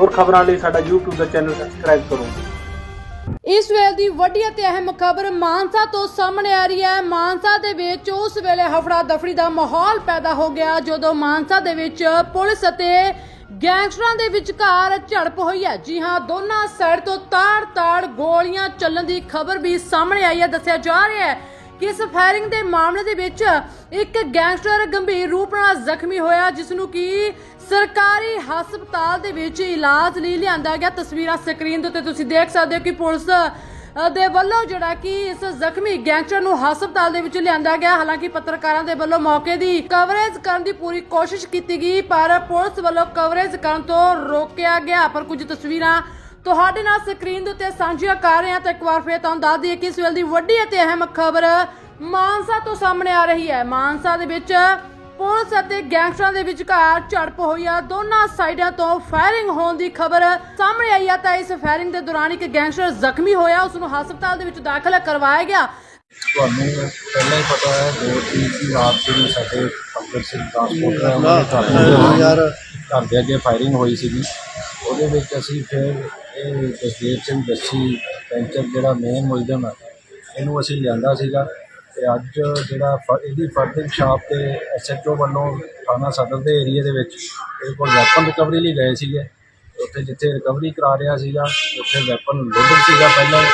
ਹੋਰ ਖਬਰਾਂ ਲਈ ਸਾਡਾ YouTube ਦਾ ਚੈਨਲ ਸਬਸਕ੍ਰਾਈਬ ਕਰੋ। ਇਸ ਵੇਲੇ ਦੀ ਵੱਡੀ ਅਤੇ ਅਹਿਮ ਖਬਰ ਮਾਨਸਾ ਤੋਂ ਸਾਹਮਣੇ ਆ ਰਹੀ ਹੈ। ਮਾਨਸਾ ਦੇ ਵਿੱਚ ਉਸ ਵੇਲੇ ਹਫੜਾ ਦਫੜੀ ਦਾ ਮਾਹੌਲ ਪੈਦਾ ਹੋ ਗਿਆ, ਜਦੋਂ ਮਾਨਸਾ ਦੇ ਵਿੱਚ ਪੁਲਿਸ ਅਤੇ ਗੈਂਗਸਟਰਾਂ ਦੇ ਵਿਚਕਾਰ ਝੜਪ ਹੋਈ ਹੈ। ਜੀ ਹਾਂ, ਦੋਨਾਂ ਸਾਈਡ ਤੋਂ ਤਾੜ-ਤਾੜ ਗੋਲੀਆਂ ਚੱਲਣ ਦੀ ਖਬਰ ਵੀ ਸਾਹਮਣੇ ਆਈ ਹੈ, ਦੱਸਿਆ ਜਾ ਰਿਹਾ ਹੈ ਕਿ ਇਸ ਫਾਇਰਿੰਗ ਦੇ ਮਾਮਲੇ ਦੇ ਵਿੱਚ ਇੱਕ ਗੈਂਗਸਟਰ ਗੰਭੀਰ ਰੂਪ ਨਾਲ ਜ਼ਖਮੀ ਹੋਇਆ ਜਿਸ ਨੂੰ ਕਿ ਸਰਕਾਰੀ ਹਸਪਤਾਲ ਦੇ ਵਿੱਚ ਇਲਾਜ ਲਈ ਲਿਆਂਦਾ ਗਿਆ। ਤਸਵੀਰਾਂ ਸਕਰੀਨ ਦੇ ਉੱਤੇ ਤੁਸੀਂ ਦੇਖ ਸਕਦੇ ਹੋ ਕਿ ਪੁਲਿਸ ਦੇ ਵੱਲੋਂ ਜਿਹੜਾ ਕਿ ਇਸ ਜ਼ਖਮੀ ਗੈਂਗਸਟਰ ਨੂੰ ਹਸਪਤਾਲ ਦੇ ਵਿੱਚ ਲਿਆਂਦਾ ਗਿਆ। ਹਾਲਾਂਕਿ ਪੱਤਰਕਾਰਾਂ ਦੇ ਵੱਲੋਂ ਮੌਕੇ ਦੀ ਕਵਰੇਜ ਕਰਨ ਦੀ ਪੂਰੀ ਕੋਸ਼ਿਸ਼ ਕੀਤੀ ਗਈ, ਪਰ ਪੁਲਿਸ ਵੱਲੋਂ ਕਵਰੇਜ ਕਰਨ ਤੋਂ ਰੋਕਿਆ ਗਿਆ। ਪਰ ਕੁਝ ਤਸਵੀਰਾਂ ਤੁਹਾਡੇ ਨਾਲ ਸਕਰੀਨ ਦੇ ਉੱਤੇ ਸਾਂਝੀਆਂ ਕਰ ਰਹੇ ਹਾਂ ਤਾਂ ਇੱਕ ਵਾਰ ਫੇਰ ਤੁਹਾਨੂੰ ਦੱਸ ਦਈਏ ਕਿ ਇਸ ਵੇਲੇ ਦੀ ਵੱਡੀ ਅਤੇ ਅਹਿਮ ਖਬਰ ਮਾਨਸਾ ਤੋਂ ਸਾਹਮਣੇ ਆ ਰਹੀ ਹੈ। ਮਾਨਸਾ ਦੇ ਵਿੱਚ ਪੁਲਿਸ ਅਤੇ ਗੈਂਗਸਟਰਾਂ ਦੇ ਵਿਚਕਾਰ ਝੜਪ ਹੋਈ ਆ। ਦੋਨਾਂ ਸਾਈਡਾਂ ਤੋਂ ਫਾਇਰਿੰਗ ਹੋਣ ਦੀ ਖਬਰ ਸਾਹਮਣੇ ਆਈ ਆ ਤਾਂ ਇਸ ਫਾਇਰਿੰਗ ਦੇ ਦੌਰਾਨ ਇੱਕ ਗੈਂਗਸਟਰ ਜ਼ਖਮੀ ਹੋਇਆ। ਉਸ ਨੂੰ ਹਸਪਤਾਲ ਦੇ ਵਿੱਚ ਦਾਖਲ ਕਰਵਾਇਆ ਗਿਆ। ਤੁਹਾਨੂੰ ਪਹਿਲਾਂ ਹੀ ਪਤਾ ਹੈ ਦੋ ਤਰੀਕ ਦੀ ਰਾਤ ਜਿਹੜੀ ਸਾਡੇ ਪੰਕਜ ਸਿੰਘ ਟਰਾਂਸਪੋਰਟਰ ਹੈ ਉਹਨਾਂ ਦੇ ਦੇ ਘਰ ਦੇ ਅੱਗੇ ਫਾਇਰਿੰਗ ਹੋਈ ਸੀਗੀ। ਉਹਦੇ ਵਿੱਚ ਅਸੀਂ ਫਿਰ ਇਹ ਜਸਦੇਵ ਸਿੰਘ ਦੱਸੀ, ਪੈਂਚਰ ਜਿਹੜਾ ਮੇਨ ਮੁਲਜ਼ਮ ਹੈ ਇਹਨੂੰ ਅਸੀਂ ਲਿਆਂਦਾ ਸੀਗਾ ਤੇ ਅੱਜ ਜਿਹੜਾ ਫ- ਇਹਦੀ ਫਰਦਿੰਗ ਸ਼ਾਪ ਤੇ ਐਸਐਚਓ ਵੱਲੋਂ ਥਾਣਾ ਸਦਰ ਦੇ ਏਰੀਆ ਦੇ ਵਿੱਚ ਇਹਦੇ ਕੋਲ ਵੈਪਨ ਰਿਕਵਰੀ ਲਈ ਗਏ ਸੀਗੇ। ਉੱਥੇ ਜਿੱਥੇ ਰਿਕਵਰੀ ਕਰਾ ਰਿਹਾ ਸੀਗਾ, ਉੱਥੇ ਵੈਪਨ ਲੋਡਡ ਸੀਗਾ ਪਹਿਲਾਂ।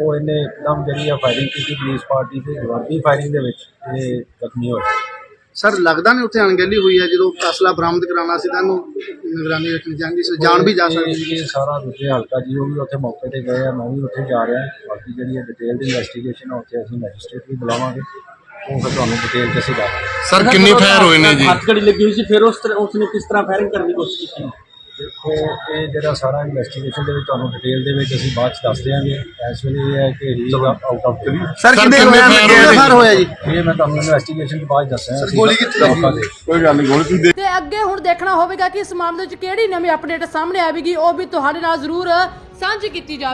ਉਹ ਇਹਨੇ ਇੱਕਦਮ ਜਿਹੜੀ ਆ ਫਾਇਰਿੰਗ ਕੀਤੀ ਪੁਲਿਸ ਪਾਰਟੀ ਤੇ, ਜਵਾਬੀ ਫਾਇਰਿੰਗ ਦੇ ਵਿੱਚ ਇਹ ਜ਼ਖਮੀ ਹੋਇਆ ਸਰ ਲੱਗਦਾ ਨਹੀਂ ਉੱਥੇ ਅਣਗਹਿਲੀ ਹੋਈ ਹੈ ਜਦੋਂ ਅਸਲਾ ਬਰਾਮਦ ਕਰਾਉਣਾ ਸੀ ਤਾਂ ਇਹਨੂੰ ਨਿਗਰਾਨੀ ਰੱਖਣੀ ਚਾਹੀਦੀ ਸੀ ਜਾਨ ਵੀ ਜਾ ਸਕਦੀ ਸੀ। ਇਹ ਸਾਰਾ ਦੂਜੇ ਹਲਕਾ ਜੀ ਉਹ ਵੀ ਉੱਥੇ ਮੌਕੇ ਤੇ ਗਏ ਆ ਮੈਂ ਵੀ ਉੱਥੇ ਜਾ ਰਿਹਾ ਬਾਕੀ ਜਿਹੜੀ ਇਹ ਡਿਟੇਲ ਦੀ ਇਨਵੈਸਟੀਗੇਸ਼ਨ ਉੱਥੇ ਅਸੀਂ ਮੈਜਿਸਟ੍ਰੇਟ ਵੀ ਬੁਲਾਵਾਂਗੇ ਉਹ ਫਿਰ ਤੁਹਾਨੂੰ ਡਿਟੇਲ ਚ ਅਸੀਂ ਦੱਸਾਂਗੇ ਸਰ ਕਿੰਨੀ ਫਾਇਰ ਹੋਏ ਨੇ ਜੀ? ਹੱਥਕੜੀ ਲੱਗੀ ਹੋਈ ਸੀ ਫਿਰ ਉਸ ਤਰ੍ਹਾਂ ਉਸਨੇ ਕਿਸ ਤਰ੍ਹਾਂ ਫਾਇਰਿੰਗ ਕਰਨ ਦੀ ਕੋਸ਼ਿਸ਼ ਕੀਤੀ? ਦੇਖੋ ਇਹ ਜਿਹੜਾ ਸਾਰਾ ਇਨਵੈਸਟੀਗੇਸ਼ਨ ਦੇ ਵਿੱਚ ਤੁਹਾਨੂੰ ਡਿਟੇਲ ਦੇ ਵਿੱਚ ਅਸੀਂ ਬਾਅਦ ਚ ਦੱਸ ਦਿਆਂਗੇ। ਇਸ ਵੇਲੇ ਇਹ ਹੈ ਕਿ ਹੀ ਆਊਟ ਆਫ ਕਰੀ ਸਰ ਕਿੰਨੇ ਕਿੰਨੇ ਹੋਇਆ? ਜੀ? ਇਹ ਮੈਂ ਤੁਹਾਨੂੰ ਇਨਵੈਸਟੀਗੇਸ਼ਨ ਤੋਂ ਬਾਅਦ ਦੱਸਾਂਗਾ ਗੋਲੀ ਕਿੱਥੇ ਲੱਗੀ? ਕੋਈ ਗੱਲ ਨਹੀਂ ਗੋਲੀ ਤੁਸੀਂ ਦੇ ਤੇ ਅੱਗੇ ਹੁਣ ਦੇਖਣਾ ਹੋਵੇਗਾ ਕਿ ਇਸ ਮਾਮਲੇ ਵਿੱਚ ਕਿਹੜੀ ਨਵੀਂ ਅਪਡੇਟ ਸਾਹਮਣੇ ਆਵੇਗੀ ਉਹ ਵੀ ਤੁਹਾਡੇ ਨਾਲ ਜ਼ਰੂਰ ਸਾਂਝੀ ਕੀਤੀ ਜਾਵੇ।